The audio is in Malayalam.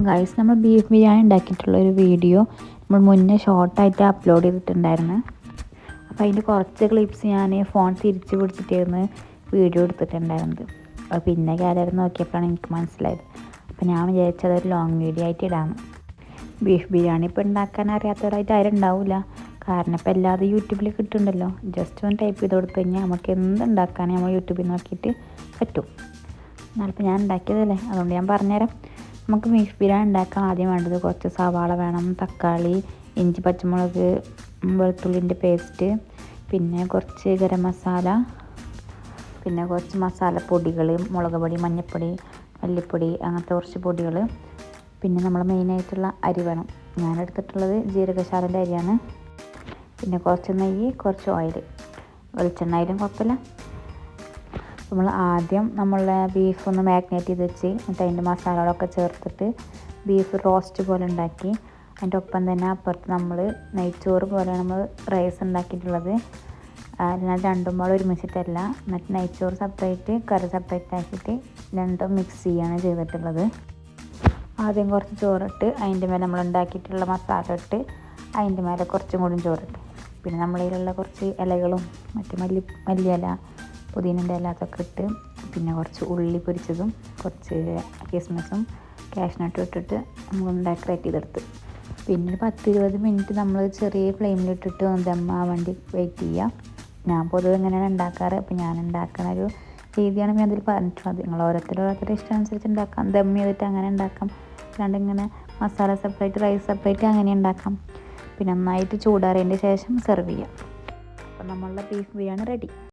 അപ്പോൾ ഗൈസ് നമ്മൾ ബീഫ് ബിരിയാണി ഉണ്ടാക്കിയിട്ടുള്ള ഒരു വീഡിയോ നമ്മൾ മുന്നേ ഷോർട്ടായിട്ട് അപ്ലോഡ് ചെയ്തിട്ടുണ്ടായിരുന്നു. അപ്പോൾ അതിന്റെ കുറച്ച് ക്ലിപ്സ് ഞാൻ ഫോൺ തിരിച്ച് പിടിച്ചിട്ടായിരുന്നു വീഡിയോ എടുത്തിട്ടുണ്ടായിരുന്നത്. അപ്പോൾ പിന്നെ ഗാലറി നോക്കിയപ്പോഴാണ് എനിക്ക് മനസ്സിലായത്. അപ്പോൾ ഞാൻ വിചാരിച്ചത് ഒരു ലോങ് വീഡിയോ ആയിട്ട് ഇടാമെന്ന് ബീഫ് ബിരിയാണി ഇപ്പോൾ ഉണ്ടാക്കാൻ അറിയാത്തവരായിട്ട് ആരും ഉണ്ടാവില്ല. കാരണം ഇപ്പോൾ എല്ലാതും യൂട്യൂബിൽ കിട്ടുന്നുണ്ടല്ലോ. ജസ്റ്റ് ഒന്ന് ടൈപ്പ് ചെയ്ത് കൊടുത്തു കഴിഞ്ഞാൽ നമുക്ക് എന്ത് ഉണ്ടാക്കാനും നമ്മൾ യൂട്യൂബിൽ നോക്കിയിട്ട് പറ്റും. എന്നാലിപ്പോൾ ഞാൻ ഉണ്ടാക്കിയതല്ലേ? അതുകൊണ്ട് ഞാൻ പറഞ്ഞുതരാം. നമുക്ക് ബീഫ് ബിരിയാണി ഉണ്ടാക്കാൻ ആദ്യം വേണ്ടത് കുറച്ച് സവാള വേണം തക്കാളി ഇഞ്ചി പച്ചമുളക് വെളുത്തുള്ളിന്റെ പേസ്റ്റ് പിന്നെ കുറച്ച് ഗരം മസാല പിന്നെ കുറച്ച് മസാലപ്പൊടികൾ മുളക് പൊടി മഞ്ഞൾപ്പൊടി മല്ലിപ്പൊടി അങ്ങനത്തെ കുറച്ച് പൊടികൾ പിന്നെ നമ്മൾ മെയിനായിട്ടുള്ള അരി വേണം. ഞാൻ എടുത്തിട്ടുള്ളത് ജീരകശാലന്റെ അരിയാണ്. പിന്നെ കുറച്ച് നെയ്യ് കുറച്ച് ഓയിൽ വെളിച്ചെണ്ണ ആയാലും കുഴപ്പമില്ല. നമ്മൾ ആദ്യം നമ്മളെ ബീഫ് ഒന്ന് മാഗ്നേറ്റ് ചെയ്ത് വെച്ച് എന്നിട്ട് അതിന്റെ മസാലകളൊക്കെ ചേർത്തിട്ട് ബീഫ് റോസ്റ്റ് പോലെ ഉണ്ടാക്കി. അതിന്റെ ഒപ്പം തന്നെ അപ്പുറത്ത് നമ്മൾ നെയ്ച്ചോറ് പോലെ നമ്മൾ റൈസ് ഉണ്ടാക്കിയിട്ടുള്ളത്. അതിനാൽ രണ്ടും പാടെ ഒരുമിച്ചിട്ടല്ല എന്നിട്ട് നെയ്ച്ചോറ് സെപ്പറേറ്റ് കറി സെപ്പറേറ്റ് ആക്കിയിട്ട് രണ്ടും മിക്സ് ചെയ്യാണ് ചെയ്തിട്ടുള്ളത്. ആദ്യം കുറച്ച് ചോറിട്ട് അതിന്റെ മേലെ നമ്മൾ ഉണ്ടാക്കിയിട്ടുള്ള മസാല ഇട്ട് അതിന്റെ മേലെ കുറച്ചും കൂടി ചോറിട്ട്. പിന്നെ നമ്മളതിലുള്ള കുറച്ച് ഇലകളും മറ്റു മല്ലി മല്ലിയില പുതിനന്റെ അല്ലാത്തൊക്കെ ഇട്ട് പിന്നെ കുറച്ച് ഉള്ളി പൊരിച്ചതും കുറച്ച് കിസ്മസും കാഷ്നട്ടും ഇട്ടിട്ട് നമ്മൾ ഡെക്കറേറ്റ് ചെയ്തെടുത്ത്. പിന്നെ ഒരു പത്ത് ഇരുപത് മിനിറ്റ് നമ്മൾ ചെറിയ ഫ്ലെയിമിലിട്ടിട്ട് ദമ്മ വേണ്ടി വെയിറ്റ് ചെയ്യുക ഞാൻ പൊതുവെ എങ്ങനെയാണ് ഉണ്ടാക്കാറ് അപ്പോൾ ഞാൻ ഉണ്ടാക്കുന്ന ഒരു രീതിയാണ് ഞാൻ അതിൽ പറഞ്ഞിട്ടുള്ളത്. നിങ്ങൾ ഓരോരുത്തർ ഓരോരുത്തരുടെ ഇഷ്ടം അനുസരിച്ച് ഉണ്ടാക്കാം ദം ചെയ്തിട്ട് അങ്ങനെ ഉണ്ടാക്കാം അല്ലാണ്ട് ഇങ്ങനെ മസാല സെപ്പറേറ്റ് റൈസ് സെപ്പറേറ്റ് അങ്ങനെ ഉണ്ടാക്കാം പിന്നെ നന്നായിട്ട് ചൂടാറിയതിന്റെ ശേഷം സെർവ് ചെയ്യാം. അപ്പോൾ നമ്മളുടെ ബീഫ് ബിരിയാണി റെഡി